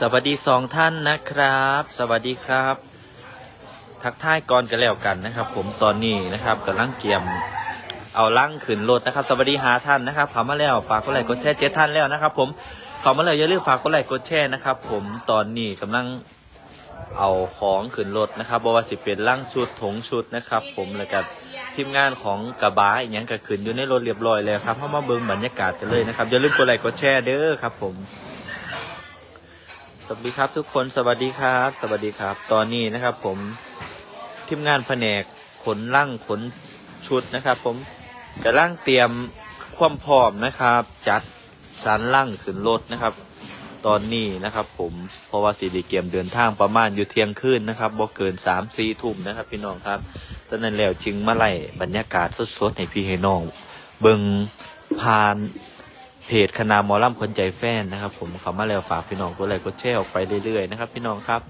สวัสดีสองท่านนะครับ สวัสดีครับ ทักทายก่อนกันแล้วกันนะครับ ผมตอนนี้นะครับกำลังเกียมเอาลั่งขึ้นรถนะครับ สวัสดีหาท่านนะครับเขามาแล้วฝากกดไลค์กดแชร์เจ็ดท่านแล้วนะครับ ผมเขามาแล้วอย่าลืมฝากกดไลค์กดแชร์นะครับ ผมตอนนี้กำลังเอาของขึ้นรถนะครับบว่าสิเป็นลั่งชุดถงชุดนะครับ ผมแล้วก็ทีมงานของกระบะอย่างก็ขึ้นอยู่ในรถเรียบร้อยแล้วครับเข้ามาเบิ่งบรรยากาศกันเลยนะครับอย่าลืมกดไลค์กดแชร์เด้อครับ ผม สวัสดีครับทุกคนสวัสดีครับ สวัสดีครับ ตอนนี้นะครับ ผมทีมงานแผนกขนล่างขนชุดนะครับ ผมกำลังเตรียมความพร้อมนะครับ จัดสารล่างขึ้นรถนะครับ ตอนนี้นะครับ ผมเพราะว่าสีดีเกมเดินทางประมาณอยู่เที่ยงคืนนะครับบ่เกินสามสี่ทุ่มนะครับ พี่น้องครับตอนนั้นแล้วจึงมาไล่บรรยากาศสดๆให้พี่ให้น้องเบิงผ่าน เพจคณะมอลำคนใจแฟนนะครับ ผมเขามาแล้วฝากพี่น้องกดไลค์กดแชร์ออกไปเรื่อยๆนะครับ พี่น้องครับ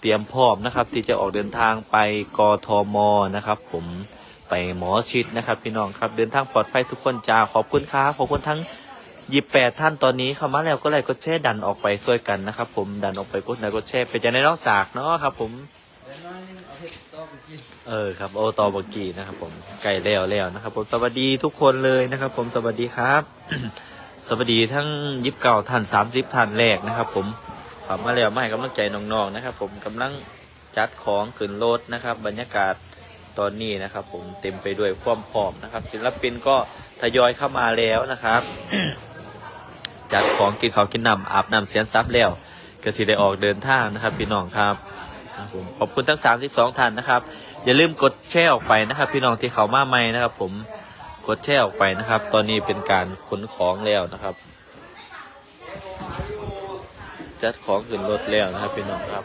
เตรียมพร้อมนะครับ ที่จะออกเดินทางไปกทมนะครับ ผมไปหมอชิดนะครับ พี่น้องครับเดินทางปลอดภัยทุกคนจ้าขอบคุณครับขอบคุณทั้งยิบแปดท่านตอนนี้เข้ามาแล้วก็ไลค์กดแชร์ดันออกไปช่วยกันนะครับ ผมดันออกไปกดไลค์กดแชร์เป็นจะในน้องสากเนาะครับ ผมเออครับโอตอบกีนะครับ ผมไก่แล้วแล้วนะครับ ผมสวัสดีทุกคนเลยนะครับ ผมสวัสดีครับ สวัสดีทั้งยิบเก่าท่านสามสิบท่านแรกนะครับ ผมขอมาแล้วมาให้กำลังใจน้องๆนะครับ ผมกำลังจัดของขึ้นรถนะครับ บรรยากาศตอนนี้นะครับ ผมเต็มไปด้วยความพร้อมนะครับ ศิลปินก็ทยอยเข้ามาแล้วนะครับ จัดของกินข้าวกินน้ำอาบน้ำเสียนซับแล้วกสิได้ออกเดินทางนะครับ พี่น้องครับครับผมขอบคุณทั้ง 32ท่านนะครับ อย่าลืมกดแชร์ออกไปนะครับ พี่น้องที่เขามาใหม่นะครับ ผม กดแชร์ออกไปนะครับ ตอนนี้เป็นการขนของแล้วนะครับ จัดของขึ้นรถแล้วนะครับพี่น้องครับ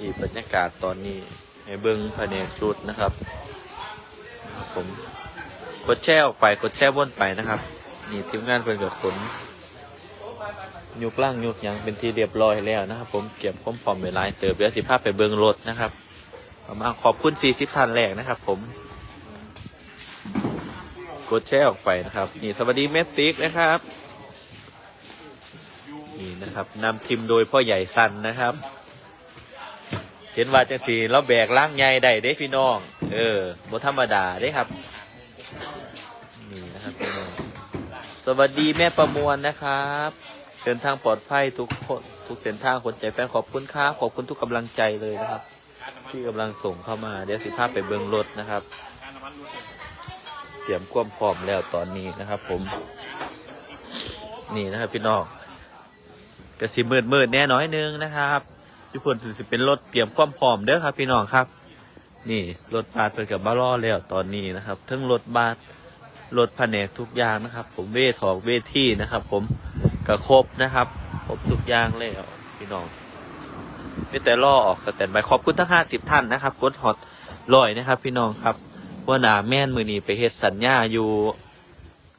อีกบรรยากาศตอนนี้ให้เบิ้งภายในชุดนะครับผมกดแชร์ออกไปกดแชร์วนไปนะครับ นี่ทีมงานเพิ่นกับขนยุกล่างยุกยังเป็นที่เรียบร้อยแล้วนะครับ ผมเก็บความพร้อมเวลาเติบเดี๋ยวสิภาพไปเบิ้งรถนะครับประมาณขอบคุณ40ท่านแรกนะครับ ผม กดแชร์ออกไปนะครับ นี่สวัสดีเมตติกนะครับ นี่นะครับนำทีมโดยพ่อใหญ่สันนะครับ เห็นว่าจังสีเราแบกล่างใหญ่ได้เด้พี่น้อง เออบธรรมดาเด้ครับ นี่นะครับพี่น้องสวัสดีแม่ประมวลนะครับเดินทางปลอดภัยทุกคนทุกเส้นทางคนใจแฟนขอบคุณครับขอบคุณทุกกำลังใจเลยนะครับ ที่กำลังส่งเข้ามาเดี๋ยวสิภาพไปเบื้องรถนะครับ เตรียมความพร้อมแล้วตอนนี้นะครับ ผม นี่นะครับพี่น้องกระสีมืดมืดแน่น้อยนึงนะครับทุกคนถึงสิเป็นรถเตรียมความพร้อมเด้อครับ พี่น้องครับ นี่รถบัสเป็นกับบ้ารอแล้วตอนนี้นะครับทั้งรถบัสรถแผนกทุกอย่างนะครับ ผมเวทอกเวทีนะครับ ผมกระครบนะครับครบทุกอย่างแล้วพี่น้องมีแต่ล่อออกสแตนบายขอบคุณทั้งห้าสิบท่านนะครับกดฮอตลอยนะครับ พี่น้องครับ ว่านาแม่นมือนีไปเฮ็ดสัญญาอยู่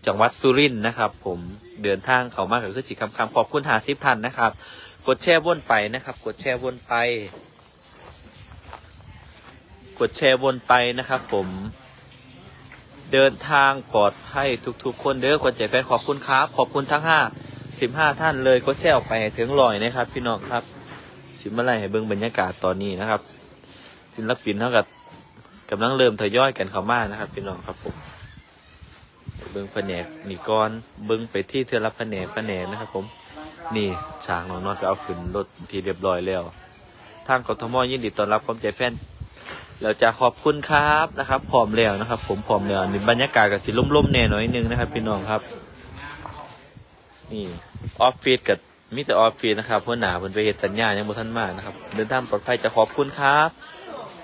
จังหวัดสุรินทร์นะครับ ผมเดินทางเขามากกับคือสิคำคำขอบคุณหาสิบท่านนะครับ กดแช่วนไปนะครับ กดแช่วนไป กดแชร์วนไปนะครับ ผม เดินทางปลอดภัยทุก ๆ คนเด้อคนใจแฟนขอบคุณครับ ขอบคุณทั้งห้าสิบห้าท่านเลยกดแชร์ออกไปถึงลอยนะครับ พี่น้องครับ สิมาไล่ให้เบิ่งบรรยากาศตอนนี้นะครับ ศิลปินเท่ากับ กำลังเริ่มทยอยกันเข้ามานะครับ พี่น้องครับผมเบิ่งแผนกนี่ก่อนเบิ่งไปที่เทอละแผนกแผนกนะครับ ผม นี่ช้างน้องนอดก็เอาขึ้นรถที่เรียบร้อยแล้วทางกทมยินดีต้อนรับความใจแฟนเราจะขอบคุณครับนะครับพร้อมแล้วนะครับ ผมพร้อมแล้วนี่บรรยากาศกับสีล่มๆแน่หน่อยนึงนะครับ พี่น้องครับ นี่ออฟฟิศกับมิแต่ออฟฟิศนะครับเพื่อนหนาเพื่อนไปเห็นสัญญายังบ่ทันมากนะครับ เดินทางปลอดภัยจะขอบคุณครับ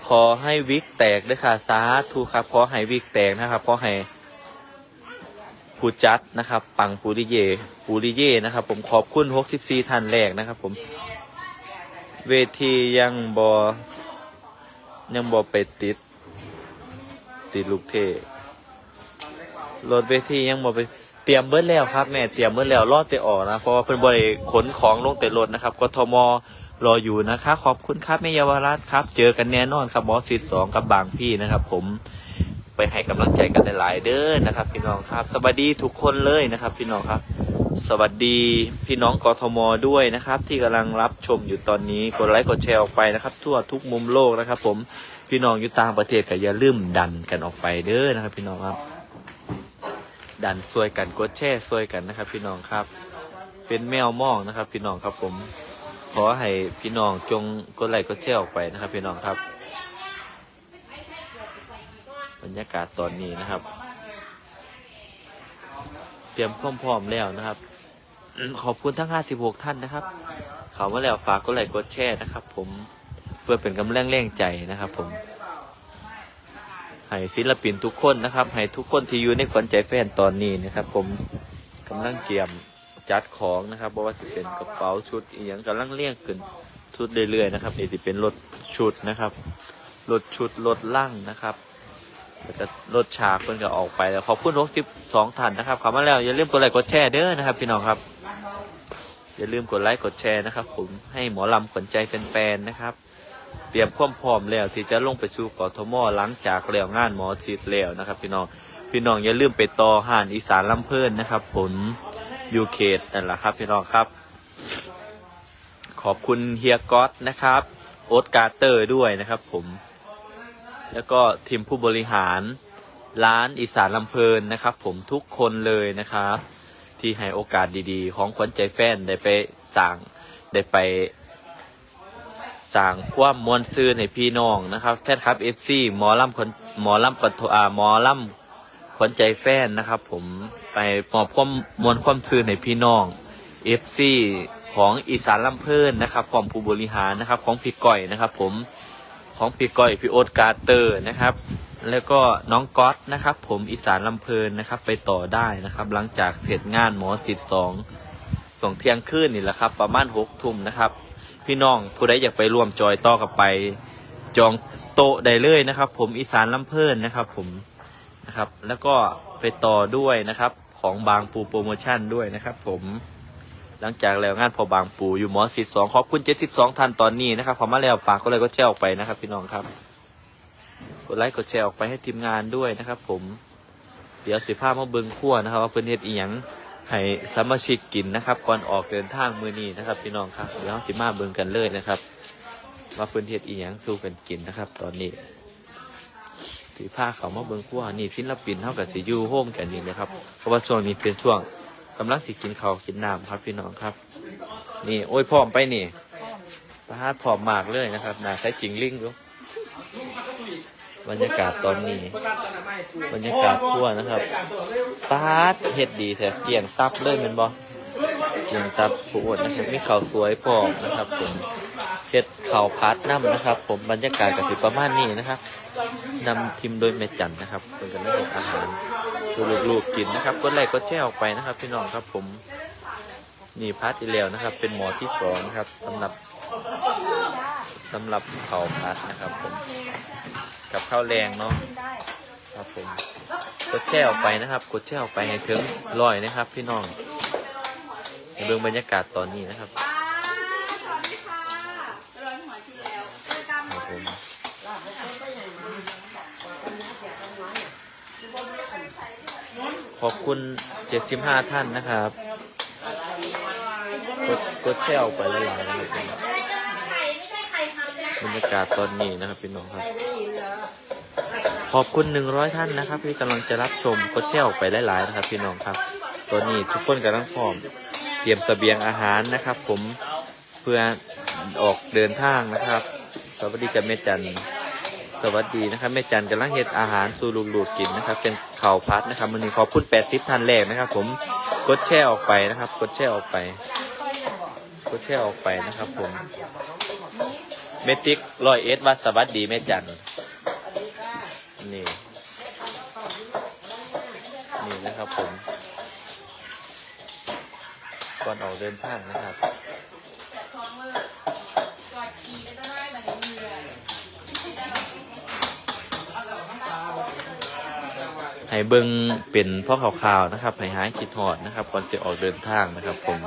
ขอให้วิกแตกด้วยค่ะสาธุครับ ขอให้วิกแตกนะครับ ขอให้ผู้จัดนะครับ ปังปูริเยปูริเยนะครับ ผมขอบคุณ64ท่านแรกนะครับ ผม เวทียังบอยังบอไปติด ติดลูกเทรถเวทียังบอไปเตรียมเบิดแล้วครับแม่เตรียมเบิดแล้วรอดเตออกนะเพราะว่าเพิ่นบริขนของลงแต่รถนะครับกทม รออยู่นะคะขอบคุณครับแม่เยาวรัตครับ เจอกันแน่นอนครับบอสสิสองกับบางพี่นะครับ ผมไปให้กำลังใจกันหลาย ๆ เด้อนะครับ พี่น้องครับ สวัสดีทุกคนเลยนะครับ พี่น้องครับ สวัสดีพี่น้องกทมด้วยนะครับ ที่กำลังรับชมอยู่ตอนนี้กดไลค์กดแชร์ออกไปนะครับ ทั่วทุกมุมโลกนะครับ ผมพี่น้องอยู่ต่างประเทศก็อย่าลืมดันกันออกไปเด้อนะครับ พี่น้องครับ ดันซวยกันกดแชร์ซวยกันนะครับ พี่น้องครับ เป็นแมวมองนะครับ พี่น้องครับผม ขอให้พี่น้องจงกดไลค์กดแชร์ออกไปนะครับ พี่น้องครับ บรรยากาศตอนนี้นะครับ เตรียมพร้อมๆแล้วนะครับ ขอบคุณทั้ง 56 ท่านนะครับเขามาแล้วฝากกดไลค์กดแชร์นะครับ ผมเพื่อเป็นกำลังแรงใจนะครับ ผมให้ศิลปินทุกคนนะครับให้ทุกคนที่อยู่ในขวัญใจแฟนตอนนี้นะครับ ผมกำลังเตรียม จัดของนะครับบอกว่าจะเป็นกระเป๋าชุดอีกอย่างกำลังเลี่ยงขึ้นชุดเรื่อยๆนะครับนี่จะเป็นรถชุดนะครับรถชุดรถลั่งนะครับแล้วก็รถฉากเพิ่นก็ออกไปแล้วขอบคุณ62ท่านนะครับข้ามาแล้วอย่าลืมกดไลค์กดแชร์เด้อนะครับ พี่น้องครับ อย่าลืมกดไลค์กดแชร์นะครับ ผมให้หมอลำขวัญใจแฟนๆนะครับ เตรียมความพร้อมแล้วที่จะลงไปสู่กทมหลังจากแล้วงานหมอชิดแล้วนะครับ พี่น้องพี่น้องอย่าลืมไปต่อห่านอีสานลำเพลินนะครับ ผม อยู่เขตนั่นแหละครับพี่น้องครับ ขอบคุณเฮียก๊อตนะครับ โอ๊ตการ์เตอร์ด้วยนะครับผม แล้วก็ทีมผู้บริหารร้านอีสานลำเพลินนะครับ ผมทุกคนเลยนะครับ ที่ให้โอกาสดีๆ ของขวัญใจแฟนได้ไปสั่งได้ไปสั่งความมวลซื่นให้พี่น้องนะครับแฟนคลับเอฟซีหมอลำคนหมอลำปะทอาหมอลำขวัญใจแฟนนะครับ ผม ไปมอบความมวลความซื่นให้พี่น้องเอฟซีของอีสานลำเพลินนะครับของผู้บริหารนะครับ ของพี่ก้อยนะครับ ผมของพี่ก้อยพี่โอ๊ตกาเตอร์นะครับ แล้วก็น้องก๊อตนะครับ ผมอีสานลำเพลินนะครับ ไปต่อได้นะครับ หลังจากเสร็จงานหมอสิทธิ์สองสองเที่ยงคืนนี่แหละครับ ประมาณหกทุ่มนะครับ พี่น้องผู้ใดอยากไปร่วมจอยต่อกับไป จองโต๊ะได้เลยนะครับ ผมอีสานลำเพลินนะครับ ผม นะครับ แล้วก็ไปต่อด้วยนะครับ ของบางปูโปรโมชั่นด้วยนะครับ ผมหลังจากแล้วงานพอบางปูอยู่หมอสิสองขอบคุณเจ็ดสิบสองท่านตอนนี้นะครับพอมาแล้วฝากก็เลยก็แชร์ออกไปนะครับ พี่น้องครับ กดไลค์กดแชร์ออกไปให้ทีมงานด้วยนะครับ ผมเดี๋ยวสิภาพมาเบิงขั้วนะครับว่าเพื่อนเฮ็ดอีหยังให้สมาชิกกินนะครับ ก่อนออกเดินทางมือนี้นะครับ พี่น้องครับเดี๋ยวเราสิมาเบิงกันเลยนะครับ ว่าเพื่อนเฮ็ดอีหยังสู้กันกินนะครับ ตอนนี้ สีผ้าเขามาเบิงขั้วนี่ศิลปินเท่ากับสียูโฮมกันนี่นะครับ เพราะว่าช่วงนี้เป็นช่วงกำลังสิกินข้าวกินน้ำครับพี่น้องครับ นี่โอ้ยพร้อมไปนี่ปาดพร้อมมากเลยนะครับน่าใช้จริงลิงอยู่บรรยากาศตอนนี้ บรรยากาศทั่วนะครับปาดเฮ็ดดีแท้เกี่ยงตับเลยแมันบ่เกี่ยงตับผู้อวดนะครับมีข้าวสวยพร้อมนะครับผมเฮ็ดข้าวพัดน้ำนะครับ ผมบรรยากาศก็สิประมาณนี้นะครับ นำทีมโดยแม่จันนะครับเป็นกันได้เฮ็ดอาหารสู่ลูกๆกินนะครับก็ไลค์ก็แชร์ออกไปนะครับ พี่น้องครับผมนี่พาร์ทที่แล้วนะครับ เป็นหมอที่สองนะครับสำหรับสำหรับข้าวพัดนะครับผมกับข้าวแรงเนาะครับผมกดแช่ออกไปนะครับ กดแช่ออกไปให้ถึงร้อยนะครับ พี่น้องให้เบิ่งบรรยากาศตอนนี้นะครับ ป้าสวัสดีค่ะร้อยหัวที่แล้วเจอกัน ครับผม ขอบคุณ 75 ท่านนะครับ กดกดแช่ออกไปหลายๆนะครับไข่ไม่ใช่ไข่ทำนบรรยากาศตอนนี้นะครับพี่น้องครับ ขอบคุณ 100 ท่านนะครับ ที่กำลังจะรับชมกดแช่ออกไปหลายๆนะครับ พี่น้องครับ ตอนนี้ทุกคนกำลังพร้อม เตรียมเสบียงอาหารนะครับ ผมเพื่อออกเดินทางนะครับ สวัสดีกับแม่จัน สวัสดีนะครับแม่จันกำลังเฮ็ดอาหารสู่ลูกๆกินนะครับ เป็นข่าวพัดนะครับวันนี้ขอบคุณ80ท่านแรกนะครับ ผมกดแช่ออกไปนะครับ กดแช่ออกไป กดแช่ออกไปนะครับ ผมเมติกรอยเอสวัดสวัสดีแม่จันนี่นี่นะครับผมก่อนออกเดินทางนะครับ ให้เบิ้งเป็นพ่อข่าวๆนะครับให้หายคิดหอดนะครับก่อนจะออกเดินทางนะครับ ผม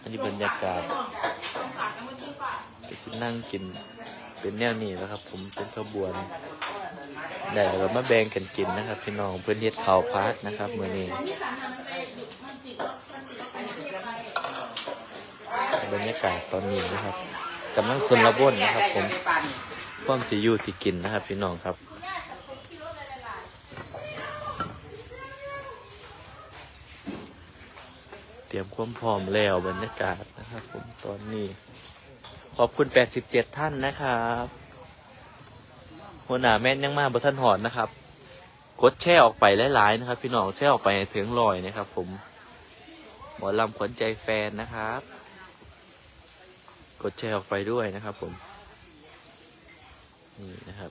อันนี้บรรยากาศก็จะนั่งกินเป็นแนวนี้นะครับ ผมเป็นขบวนได้เรามาแบ่งกันกินนะครับ พี่น้องเพื่อนเฮ็ดข้าวพัดนะครับมื้อนี้บรรยากาศตอนนี้นะครับกำลังสนละบนนะครับ ผมความสิอยู่ที่กินนะครับ พี่น้องครับ เตรียมความพร้อมแล้วบรรยากาศนะครับ ผมตอนนี้ ขอบคุณ 87 ท่านนะครับ หัวหน้าแม่นยังมาบนท่านหอดนะครับ กดแช่ออกไปหลายๆนะครับ พี่น้องแช่ออกไปถึงลอยนะครับ ผมหมอลำขวัญใจแฟนนะครับ กดแชร์ออกไปด้วยนะครับ ผม นี่นะครับ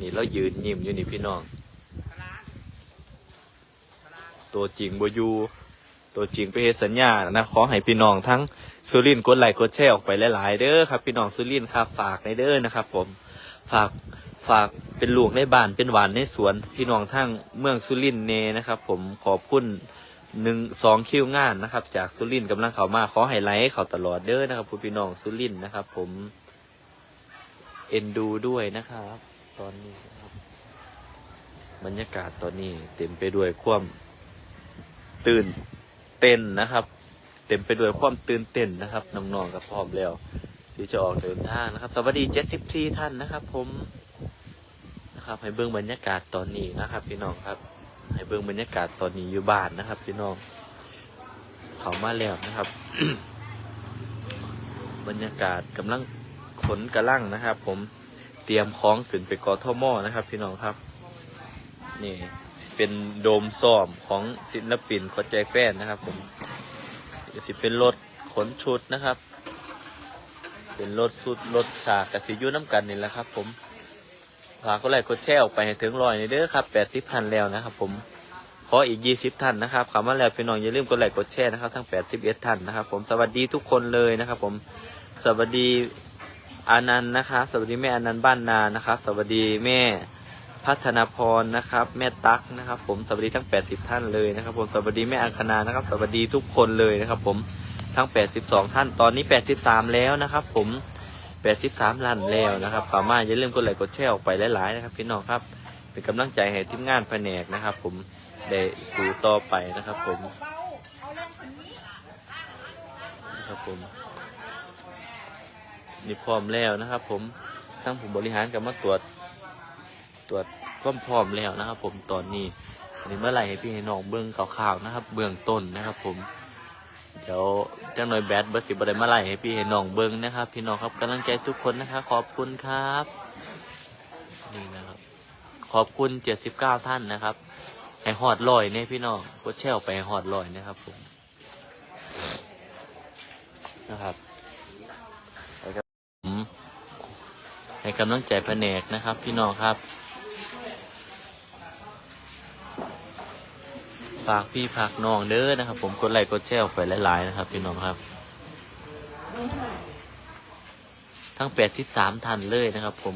นี่เรายืนยิ้มอยู่นี่พี่น้อง ตัวจริงบอยูตัวจริงไปเฮ็ดสัญญานะขอให้พี่น้องทั้งสุรินทร์กดไลค์กดแชร์ออกไปหลาย ๆ เด้อครับพี่น้องสุรินทร์ครับฝากในเด้อนะครับ ผมฝากฝากเป็นลูกในบ้านเป็นหวานในสวน พี่น้องทั้งเมืองสุรินทร์เนนะครับ ผมขอบคุณหนึ่งสองคิวงานนะครับ จากสุรินทร์กำลังเข้ามาขอให้ไลค์ให้เขาตลอดเด้อนะครับพี่น้องสุรินทร์นะครับ ผมเอ็นดูด้วยนะครับ ตอนนี้บรรยากาศตอนนี้เต็มไปด้วยความ ตื่นเต้นนะครับ เต็มไปด้วยความตื่นเต้นนะครับน้องๆกับพร้อมแล้ว ที่จะออกเดินทางนะครับ สวัสดีเจ็ดสิบสี่ท่านนะครับ ผมนะครับ ให้เบื้องบรรยากาศตอนนี้นะครับ พี่น้องครับ ให้เบื้องบรรยากาศตอนนี้อยู่บ้านนะครับ พี่น้องเขามาแล้วนะครับ บรรยากาศกำลังขนกระลังนะครับ ผมเตรียมของขึ้นไปกอท่อหม้อนะครับ พี่น้องครับ นี่ เป็นโดมซ้อมของศิลปินขอใจแฟนนะครับ ผมเดี๋ยวสิเป็นรถขนชุดนะครับ เป็นรถสุดรถฉากกับสียูน้ำกันนี่แหละครับ ผมฝากก็ไลค์กดแชร์ออกไปให้ถึงร้อยนี่เด้อครับแปดสิบท่านแล้วนะครับ ผมขออีกยี่สิบท่านนะครับคำว่าแล้วพี่น้องอย่าลืมกดไลค์กดแชร์นะครับทั้งแปดสิบเอ็ดท่านนะครับ ผมสวัสดีทุกคนเลยนะครับ ผมสวัสดีอานันต์นะครับ สวัสดีแม่อานันต์บ้านนานะครับ สวัสดีแม่ พัฒนาพรนะครับ แม่ตั๊กนะครับ ผมสวัสดีทั้ง 80 ท่านเลยนะครับ ผมสวัสดีแม่อังคณานะครับ สวัสดีทุกคนเลยนะครับ ผมทั้ง 82 ท่าน ตอนนี้ 83 แล้วนะครับ ผม 83ล้านแล้วนะครับฝามาอย่าลืมกดไลค์กดแชร์ออกไปหลายๆนะครับ พี่น้องครับเป็นกำลังใจให้ทีมงานแผนกนะครับ ผมได้สู่ต่อไปนะครับ ผมนะครับผมนี่พร้อมแล้วนะครับ ผมทั้งผมบริหารกับมาตรวจ ตรวจความพร้อมแล้วนะครับ ผมตอนนี้อันนี้เมื่อไหร่ให้พี่ให้น้องเบื้องข่าวๆนะครับ เบื้องต้นนะครับ ผม เดี๋ยวจังหน่อยแบดเบอร์สิบอะไรเมื่อไหร่ให้พี่ให้น้องเบื้องนะครับ พี่น้องครับกำลังใจทุกคนนะครับขอบคุณครับนี่นะครับ ขอบคุณเจ็ดสิบเก้าท่านนะครับให้หอดลอยเนี่ยพี่น้องกดแช่ไปให้หอดลอยนะครับผมนะครับให้กำลังใจแผนกนะครับ พี่น้องครับ ฝากพี่ฝากน้องเด้อนะครับ ผมกดไลค์กดแชร์ออกไปหลายๆนะครับ พี่น้องครับ ทั้ง 83ท่านเลยนะครับ ผม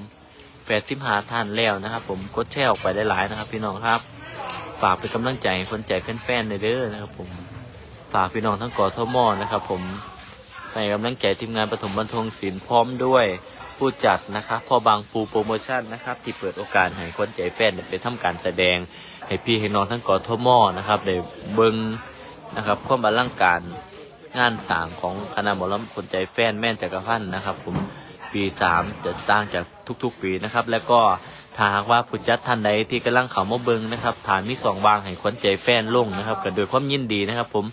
85ท่านแล้วนะครับ ผมกดแชร์ออกไปหลายๆนะครับ พี่น้องครับ ฝากเป็นกำลังใจให้คนใจแฟนๆในอยเด้อนะครับ ผมฝากพี่น้องทั้งกอทมอนะครับ ผมให้กำลังใจทีมงานปฐมบันทงศิลป์พร้อมด้วยผู้จัดนะครับพอบางปูโปรโมชั่นนะครับ ที่เปิดโอกาสให้คนใจแฟนได้ไปทำการแสดง ให้พี่ให้น้องทั้งกอทมนะครับได้เบิ้งนะครับความอลังการงานสางของคณะหมอลำคนใจแฟนแม่นจักรพันธ์นะครับ ผมปีสามจะต่างจากทุกๆปีนะครับ แล้วก็ถ้าหากว่าผู้จัดท่านใดที่กำลังเข้ามาเบิ้งนะครับฐานมีสองวางให้คนใจแฟนลงนะครับกันโดยความยินดีนะครับ ผม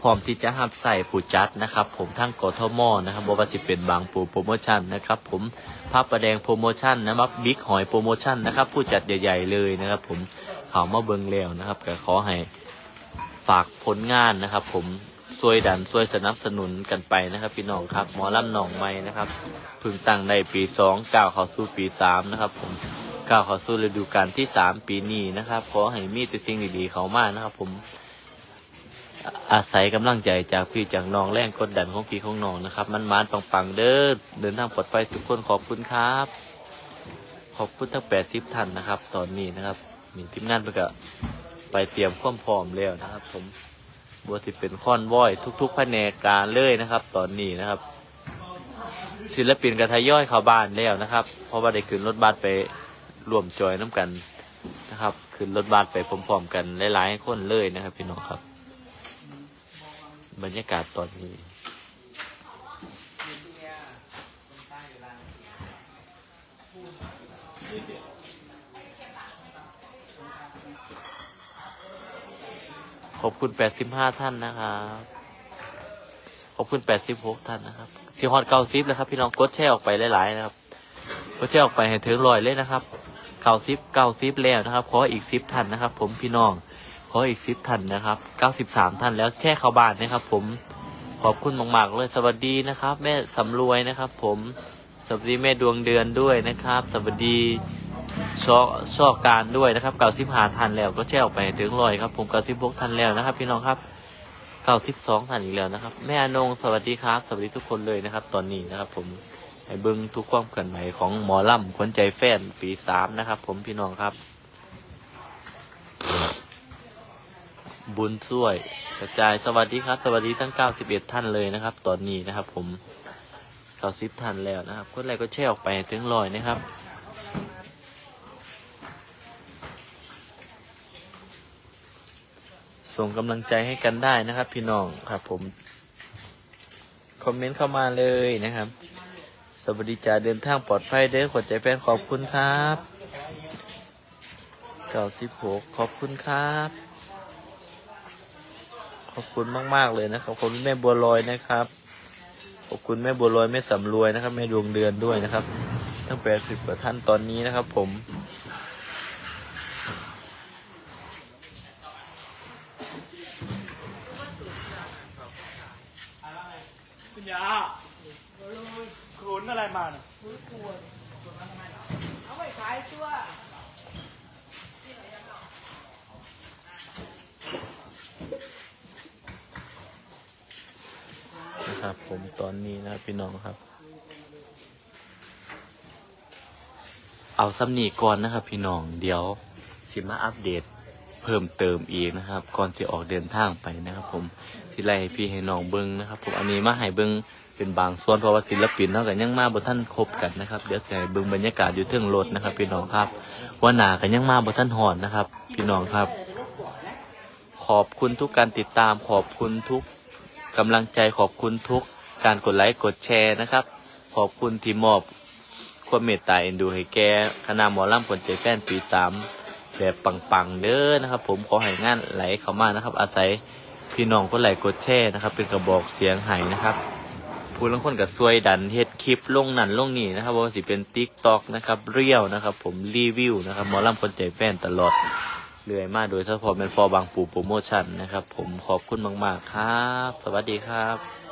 พร้อมที่จะหับใส่ผู้จัดนะครับ ผมทั้งกทมนะครับบว่าสิเป็นบางปูโปรโมชั่นนะครับ ผม ภาพประแดงโปรโมชั่นนะครับบิ๊กหอยโปรโมชั่นนะครับ ผู้จัดใหญ่ๆเลยนะครับ ผมเขามาเบิงแล้วนะครับก็ขอให้ฝากผลงานนะครับ ผมช่วยดันช่วยสนับสนุนกันไปนะครับ พี่น้องครับ หมอลำหนองไม้นะครับพึ่งตั้งในปีสองก้าวเข้าสู่ปีสามนะครับ ผมก้าวเข้าสู่ฤดูกาลที่สามปีนี้นะครับ ขอให้มีแต่สิ่งดีๆเขามากนะครับ ผม อาศัยกำลังใจจากพี่จากน้องแรงกดดันของพี่ของน้องนะครับ มันมานปังๆเด้อเดินทางปลอดภัยทุกคนขอบคุณครับ ขอบคุณทั้งแปดสิบท่านนะครับ ตอนนี้นะครับมีทีมงานไปกับไปเตรียมความพร้อมแล้วนะครับ ผมบัวสิเป็นค้อนว้อยทุก ๆ แผนกการเลยนะครับ ตอนนี้นะครับ ศิลปินกระทยอยเข้าบ้านแล้วนะครับ เพราะว่าได้ขึ้นรถบัสไปร่วมจอยน้ำกันนะครับขึ้นรถบัสไปพร้อมๆกันหลายๆคนเลยนะครับ พี่น้องครับ บรรยากาศตอนนี้ ขอบคุณ 85 ท่านนะครับ ขอบคุณ 86 ท่านนะครับซีฮอตเก้าซิปแล้วครับพี่น้องกดแชร์ออกไปหลายๆนะครับ กดแชร์ออกไปให้ถึงร้อยเลยนะครับเก้าซิปเก้าซิปแล้วนะครับ ขออีกซิปท่านนะครับ ผมพี่น้อง ขออีกซิปท่านนะครับ93ท่านแล้วแช่เข้าบ้านนะครับ ผมขอบคุณมากๆเลยสวัสดีนะครับ แม่สำรวยนะครับ ผมสวัสดีแม่ดวงเดือนด้วยนะครับ สวัสดีช่อช่อการด้วยนะครับเก้าสิบห้าทันแล้วก็แช่ออกไปถึงร้อยครับ ผมเก้าสิบหกทันแล้วนะครับ พี่น้องครับเก้าสิบสองทันอีกแล้วนะครับ แม่อนงสวัสดีครับ สวัสดีทุกคนเลยนะครับ ตอนนี้นะครับ ผมให้เบิ้งทุกความเคลื่อนไหวของหมอล่ำคนใจแฟนปีสามนะครับ ผมพี่น้องครับ บุญช่วย กระจายสวัสดีครับ สวัสดีทั้ง 91 ท่านเลยนะครับ ตอนนี้นะครับ ผม90ท่านแล้วนะครับคนแรกก็แชร์ออกไปถึงร้อยนะครับส่งกำลังใจให้กันได้นะครับ พี่น้องครับ ผม คอมเมนต์เข้ามาเลยนะครับ สวัสดีจ่าเดินทางปลอดภัยเด้อขวใจแฟนขอบคุณครับ96ขอบคุณครับ ขอบคุณมากๆเลยนะครับขอบคุณแม่บัวลอยนะครับ ขอบคุณแม่บัวลอยแม่สำรวยนะครับแม่ดวงเดือนด้วยนะครับ ตั้งแปดสิบกว่าท่านตอนนี้นะครับ ผม คุณยาขุนอะไรมาเนี่ย เอาไปขายตัว นะครับ ผมตอนนี้นะครับพี่น้องครับ เอาซ้ำนีก่อนนะครับ พี่น้องเดี๋ยวสิมาอัปเดตเพิ่มเติมอีกนะครับ ก่อนสิออกเดินทางไปนะครับ ผมที่ไล่พี่ให้น้องเบิ้งนะครับ ผมอันนี้มาให้เบิ้งเป็นบางส่วนเพราะว่าศิลปินเท่ากันยังมาบ่ท่านครบกันนะครับเดี๋ยวจะให้เบิ้งบรรยากาศอยู่เทิงรถนะครับ พี่น้องครับว่าหนากันยังมาบ่ท่านหอนนะครับ พี่น้องครับ ขอบคุณทุกการติดตามขอบคุณทุก กำลังใจขอบคุณทุกการกดไลค์กดแชร์นะครับ ขอบคุณที่มอบความเมตตาเอ็นดูให้แกคณะหมอลำคนใจแฟนปีสามแบบปังๆเด้อนะครับ ผมขอให้งานไหลเข้ามานะครับ อาศัยพี่น้องก็ไหลค์กดแชร์นะครับ เป็นกระบอกเสียงไห้นะครับผู้ลังคนกับซวยดันเฮ็ดคลิปลงนั่นลงนี่นะครับว่าสิเป็นติ๊กต็อกนะครับเรียวนะครับ ผมรีวิวนะครับหมอลำคนใจแฟนตลอด เรื่อยมากโดยเฉพาะเป็นฟอบางปูโปรโมชั่นนะครับ ผมขอบคุณมาก ๆ ครับ สวัสดีครับ